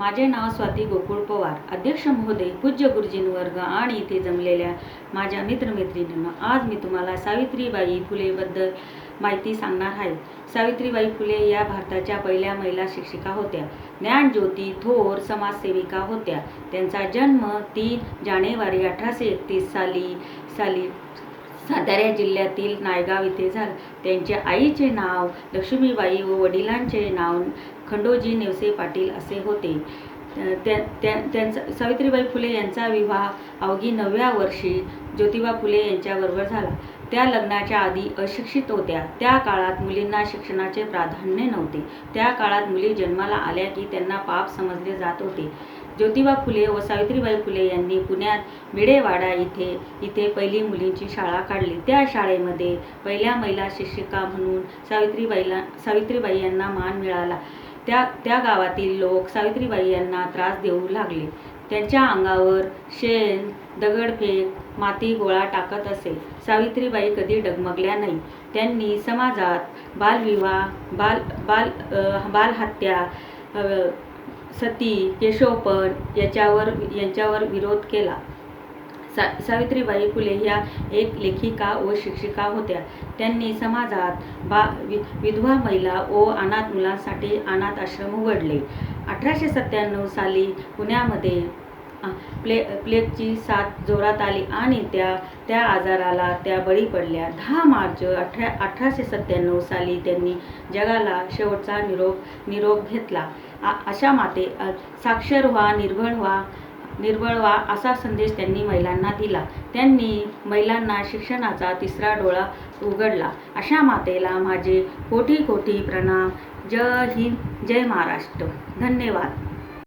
माझे नाव स्वाती गोकुळ पवार. अध्यक्ष महोदय पूज्य गुरुजींवर्ग आणि इथे जमलेल्या माझ्या मित्रमैत्रिणींना आज मी तुम्हाला सावित्रीबाई फुलेबद्दल माहिती सांगणार आहे. सावित्रीबाई फुले या भारताच्या पहिल्या महिला शिक्षिका होत्या. ज्ञानज्योती थोर समाजसेविका होत्या. त्यांचा जन्म तीन जानेवारी अठराशे एकतीस साली साली सातारा जिल्ह्यातील नायगाव इथे झालं. त्यांच्या आईचे नाव लक्ष्मीबाई व वडिलांचे नाव खंडोजी नेवसे पाटील असे होते. त्या त्या त्यांचा सावित्रीबाई फुले यांचा विवाह अवघी नवव्या वर्षी ज्योतिबा फुले यांच्याबरोबर झाला. त्या लग्नाच्या आधी अशिक्षित होत्या. त्या काळात मुलींना शिक्षणाचे प्राधान्य नव्हते. त्या काळात मुली जन्माला आल्या की त्यांना पाप समजले जात होते. ज्योतिबा फुले व सावित्रीबाई फुले यांनी पुण्यात मिडेवाडा इथे इथे पहिली मुलींची शाळा काढली. त्या शाळेमध्ये पहिल्या महिला शिक्षिका म्हणून सावित्रीबाईला सावित्रीबाई यांना मान मिळाला. त्या त्या गावातील लोक सावित्रीबाई यांना त्रास देऊ लागले. त्यांच्या अंगावर शेण दगडफेक माती गोळा टाकत असे. सावित्रीबाई कधी डगमगल्या नाही. त्यांनी समाजात बालविवाह बाल बाल बालहत्या बाल सती केशवपण याच्यावर यांच्यावर विरोध केला. सा सावित्रीबाई फुले ह्या एक लेखिका व शिक्षिका होत्या. त्यांनी समाजात बा वि विधवा महिला व अनाथ मुलांसाठी अनाथ आश्रम उघडले. अठराशे सत्त्याण्णव साली पुण्यामध्ये प्ले प्लेगची साथ जोरात आली आणि त्या त्या आजाराला त्या बळी पडल्या. दहा मार्च अठरा अठराशे सत्त्याण्णव साली त्यांनी जगाला शेवटचा निरोप निरोप घेतला. आ अशा माते साक्षर व्हा निर्भळ व्हा निर्बळ व्हा असा संदेश त्यांनी महिलांना दिला. त्यांनी महिलांना शिक्षणाचा तिसरा डोळा उघडला. अशा मातेला माझे कोटी कोटी प्रणाम. जय हिंद जय महाराष्ट्र. धन्यवाद.